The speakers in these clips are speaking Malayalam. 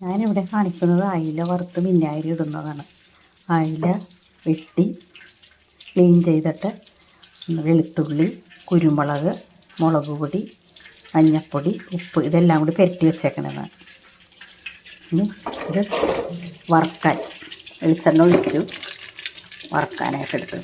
ഞാനിവിടെ കാണിക്കുന്നത് അയില വറുത്ത് വിനാഗിരി ഇടുന്നതാണ്. അയില വെട്ടി ക്ലീൻ ചെയ്തിട്ട് വെളുത്തുള്ളി കുരുമുളക് മുളക് പൊടി മഞ്ഞപ്പൊടി ഉപ്പ് ഇതെല്ലാം കൂടി പെരട്ടി വെച്ചേക്കണതാണ്. ഇനി ഇത് വറുക്കാൻ വെളിച്ചെണ്ണ ഒഴിച്ചു വറുക്കാനായിട്ട് എടുത്തു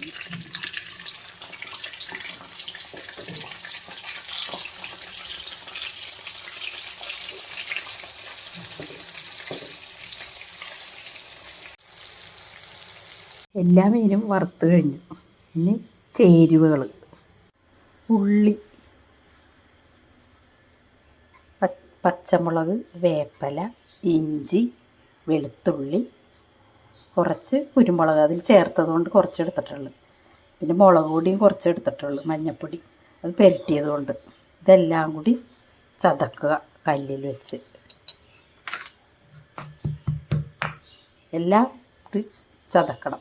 എല്ലാ മീനും വറുത്ത് കഴിഞ്ഞു. ഇനി ചേരുവകൾ ഉള്ളി. പച്ചമുളക് വേപ്പല ഇഞ്ചി വെളുത്തുള്ളി. കുറച്ച് കുരുമുളക് അതിൽ ചേർത്തത് കൊണ്ട് കുറച്ച് എടുത്തിട്ടുള്ളു പിന്നെ മുളക് പൊടിയും കുറച്ച് എടുത്തിട്ടുള്ളു മഞ്ഞൾപ്പൊടി അത് പുരട്ടിയത് കൊണ്ട് ഇതെല്ലാം കൂടി ചതക്കുക കല്ലിൽ വെച്ച്. എല്ലാം ചതക്കണം.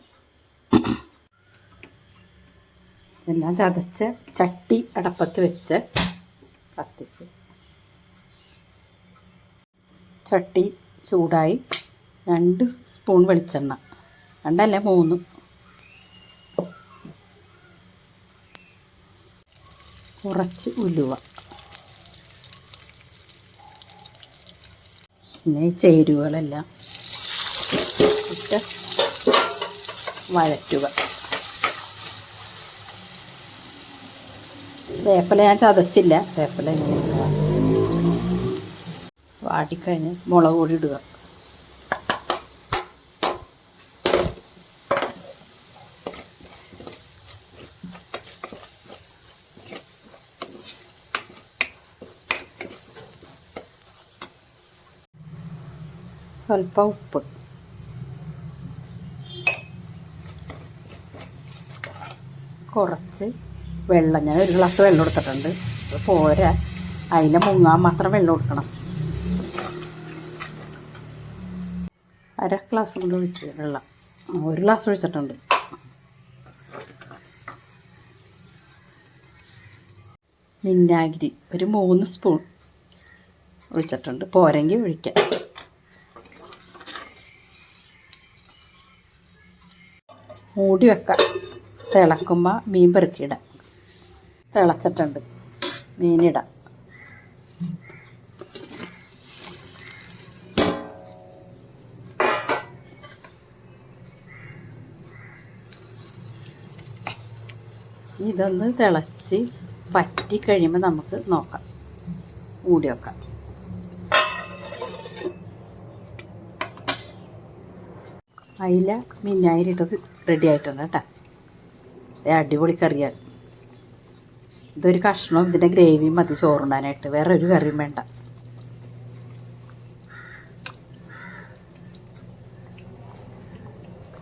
എല്ലാം ചതച്ച് ചട്ടി അടപ്പത്ത് വെച്ച് കത്തിച്ച്. ചട്ടി ചൂടായി രണ്ട് സ്പൂൺ വെളിച്ചെണ്ണ. രണ്ടല്ല മൂന്ന്. കുറച്ച് ഉലുവ. പിന്നെ ചേരുവകളെല്ലാം ഇട്ട് വഴറ്റുക. വേപ്പില ഞാൻ ചതച്ചില്ല. വേപ്പില. വാടിക്കഴിഞ്ഞ് മുളക് പൊടി ഇടുക. സ്വല്പം ഉപ്പ്. കുറച്ച് വെള്ളം. ഞാൻ ഒരു ഗ്ലാസ് വെള്ളം എടുത്തിട്ടുണ്ട്. പോര. അതിനെ മുങ്ങാൻ മാത്രം വെള്ളം കൊടുക്കണം അര ഗ്ലാസ് കൊണ്ട് ഒഴിച്ച് വെള്ളം. ഒരു ഗ്ലാസ് ഒഴിച്ചിട്ടുണ്ട്. വിനാഗിരി. ഒരു മൂന്ന് സ്പൂൺ ഒഴിച്ചിട്ടുണ്ട്. പോരെങ്കിൽ ഒഴിക്കാം. മൂടി വെക്കാം. തിളക്കുമ്പോൾ മീൻ പെറുക്കിയിടാം. തിളച്ചിട്ടുണ്ട്. മീനിടാം. ഇതൊന്ന് തിളച്ച് പറ്റി കഴിയുമ്പോൾ നമുക്ക് നോക്കാം. മൂടി വെക്കാം. അയില മിന്നായിരിട്ടത് റെഡി ആയിട്ടുണ്ട് കേട്ടോ. അടിപൊളി കറിയാണ്. ഇതൊരു കഷ്ണവും ഇതിന്റെ ഗ്രേവിയും മതി ചോറുണ്ടാനായിട്ട് വേറെ ഒരു കറിയും വേണ്ട.